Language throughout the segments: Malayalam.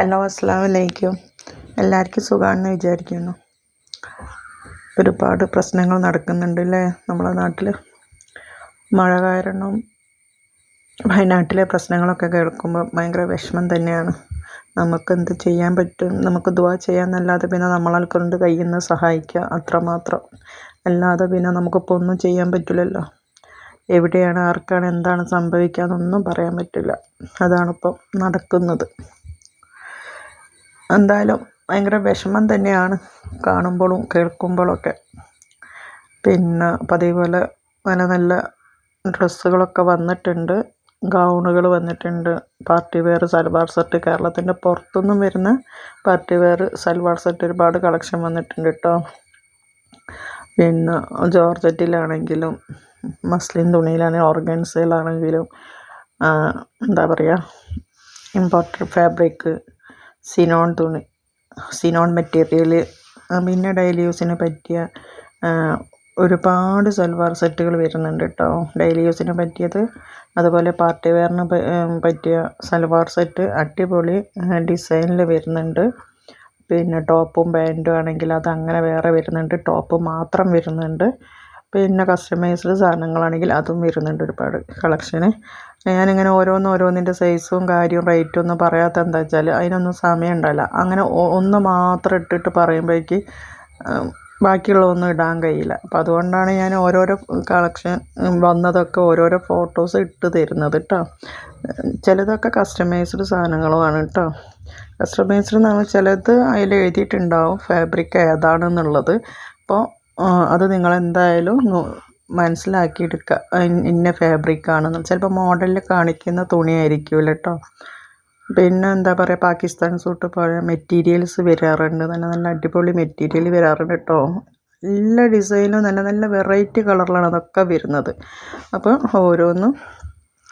ഹലോ അസ്സാം വലൈക്കും എല്ലാവർക്കും സുഖമാണെന്ന് വിചാരിക്കുന്നു. ഒരുപാട് പ്രശ്നങ്ങൾ നടക്കുന്നുണ്ട് അല്ലേ നമ്മളെ നാട്ടിൽ മഴ കാരണം വയനാട്ടിലെ പ്രശ്നങ്ങളൊക്കെ കേൾക്കുമ്പോൾ ഭയങ്കര വിഷമം തന്നെയാണ്. നമുക്ക് എന്ത് ചെയ്യാൻ പറ്റും? നമുക്ക് ദുവാ ചെയ്യാമെന്നല്ലാതെ പിന്നെ നമ്മളെ കൊണ്ട് കഴിയുന്ന സഹായിക്കുക അത്രമാത്രം. അല്ലാതെ പിന്നെ നമുക്കിപ്പോൾ ഒന്നും ചെയ്യാൻ പറ്റില്ലല്ലോ. എവിടെയാണ് ആർക്കാണ് എന്താണ് സംഭവിക്കുക എന്നൊന്നും പറയാൻ പറ്റില്ല. അതാണിപ്പോൾ നടക്കുന്നത്. എന്തായാലും ഭയങ്കര വിഷമം തന്നെയാണ് കാണുമ്പോഴും കേൾക്കുമ്പോഴൊക്കെ പിന്നെ പതിവ് നല്ല നല്ല ഡ്രസ്സുകളൊക്കെ വന്നിട്ടുണ്ട് ഗൗണുകൾ വന്നിട്ടുണ്ട്. പാർട്ടി വെയർ സൽവാർ സെറ്റ് കേരളത്തിന്റെ പുറത്തുനിന്നും വരുന്ന പാർട്ടി വെയർ സൽവാർ സെറ്റ് ഒരുപാട് കളക്ഷൻ വന്നിട്ടുണ്ട് കേട്ടോ. പിന്നെ ജോർജറ്റിലാണെങ്കിലും മസ്ലിൻ തുണിയിലാണെങ്കിലും ഓർഗൻസയിലാണെങ്കിലും എന്താ പറയുക ഇമ്പോർട്ടഡ് ഫാബ്രിക് സിനോൺ തുണി സിനോൺ മെറ്റീരിയൽ പിന്നെ ഡെയിലി യൂസിന് പറ്റിയ ഒരുപാട് സൽവാർ സെറ്റുകൾ വരുന്നുണ്ട് കേട്ടോ ഡെയിലി യൂസിന് പറ്റിയത് അതുപോലെ പാർട്ടി വെയറിന് പറ്റിയ സൽവാർ സെറ്റ് അടിപൊളി ഡിസൈനിൽ വരുന്നുണ്ട്. പിന്നെ ടോപ്പും പാന്റും ആണെങ്കിൽ അത് അങ്ങനെ വേറെ വരുന്നുണ്ട് ടോപ്പ് മാത്രം വരുന്നുണ്ട്. പിന്നെ കസ്റ്റമൈസ്ഡ് സാധനങ്ങളാണെങ്കിൽ അതും വരുന്നുണ്ട് ഒരുപാട് കളക്ഷന്. ഞാനിങ്ങനെ ഓരോന്ന് ഓരോന്നിന്റെ സൈസും കാര്യവും റേറ്റും ഒന്നും പറയാത്ത എന്താ വെച്ചാൽ അതിനൊന്നും സമയം ഉണ്ടാവില്ല. അങ്ങനെ ഒന്ന് മാത്രം ഇട്ടിട്ട് പറയുമ്പോഴേക്ക് ബാക്കിയുള്ളതൊന്നും ഇടാൻ കഴിയില്ല. അപ്പം അതുകൊണ്ടാണ് ഞാൻ ഓരോരോ കളക്ഷൻ വന്നതൊക്കെ ഓരോരോ ഫോട്ടോസ് ഇട്ട് തരുന്നത് കേട്ടോ ചിലതൊക്കെ കസ്റ്റമൈസ്ഡ് സാധനങ്ങളുമാണ് കേട്ടോ കസ്റ്റമൈസ്ഡ് എന്ന് പറഞ്ഞാൽ ചിലത് അതിൽ എഴുതിയിട്ടുണ്ടാവും ഫാബ്രിക് ഏതാണെന്നുള്ളത്. അപ്പോൾ അത് നിങ്ങളെന്തായാലും മനസ്സിലാക്കിയെടുക്കുക ഇന്ന ഫാബ്രിക്കാണെന്ന് ചിലപ്പോൾ മോഡലിൽ കാണിക്കുന്ന തുണിയായിരിക്കുമല്ലോ കേട്ടോ പിന്നെ എന്താ പറയുക പാകിസ്ഥാൻ സൂട്ട് പോലെ മെറ്റീരിയൽസ് വരാറുണ്ട്. നല്ല നല്ല അടിപൊളി മെറ്റീരിയൽ വരാറുണ്ട് കേട്ടോ എല്ലാ ഡിസൈനും നല്ല നല്ല വെറൈറ്റി കളറിലാണ് അതൊക്കെ വരുന്നത്. അപ്പോൾ ഓരോന്നും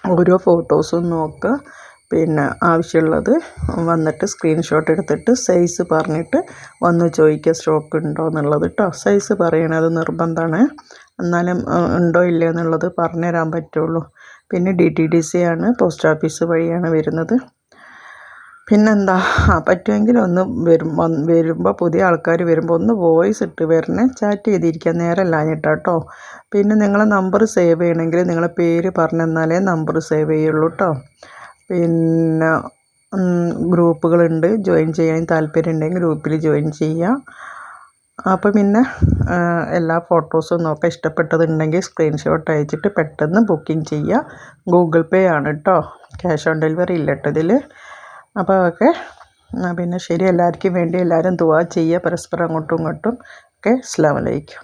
ഓരോ ഫോട്ടോസും നോക്കുക പിന്നെ ആവശ്യമുള്ളത് വന്നിട്ട് സ്ക്രീൻഷോട്ട് എടുത്തിട്ട് സൈസ് പറഞ്ഞിട്ട് വന്ന് ചോദിക്കുക സ്റ്റോക്ക് ഉണ്ടോ എന്നുള്ളത് കേട്ടോ സൈസ് പറയണത് നിർബന്ധമാണ് എന്നാലും ഉണ്ടോ ഇല്ലയോ എന്നുള്ളത് പറഞ്ഞു തരാൻ പറ്റുള്ളൂ. പിന്നെ ഡി ടി ഡി സി ആണ് പോസ്റ്റ് ഓഫീസ് വഴിയാണ് വരുന്നത്. പിന്നെന്താ പറ്റുമെങ്കിൽ ഒന്ന് വരും വരുമ്പോൾ പുതിയ ആൾക്കാർ വരുമ്പോൾ ഒന്ന് വോയിസ് ഇട്ട് വരണേ. ചാറ്റ് ചെയ്തിരിക്കാൻ നേരമല്ലാഞ്ഞിട്ടാ കേട്ടോ പിന്നെ നിങ്ങളെ നമ്പർ സേവ് ചെയ്യണമെങ്കിൽ നിങ്ങളെ പേര് പറഞ്ഞു തന്നാലേ നമ്പർ സേവ് ചെയ്യുള്ളൂ കേട്ടോ പിന്നെ ഗ്രൂപ്പുകളുണ്ട് ജോയിൻ ചെയ്യാൻ താല്പര്യം ഉണ്ടെങ്കിൽ ഗ്രൂപ്പിൽ ജോയിൻ ചെയ്യുക അപ്പോൾ പിന്നെ എല്ലാ ഫോട്ടോസും നോക്കാം ഇഷ്ടപ്പെട്ടതുണ്ടെങ്കിൽ സ്ക്രീൻഷോട്ട് അയച്ചിട്ട് പെട്ടെന്ന് ബുക്കിംഗ് ചെയ്യുക. ഗൂഗിൾ പേ ആണ് കേട്ടോ ക്യാഷ് ഓൺ ഡെലിവറി ഇല്ല കേട്ടോ ഇതിൽ അപ്പോൾ ഓക്കെ. പിന്നെ ശരി. എല്ലാവർക്കും വേണ്ടി എല്ലാവരും ദുവാ ചെയ്യുക. പരസ്പരം അങ്ങോട്ടും ഇങ്ങോട്ടും. ഓക്കെ. അസ്സാം വലൈക്കും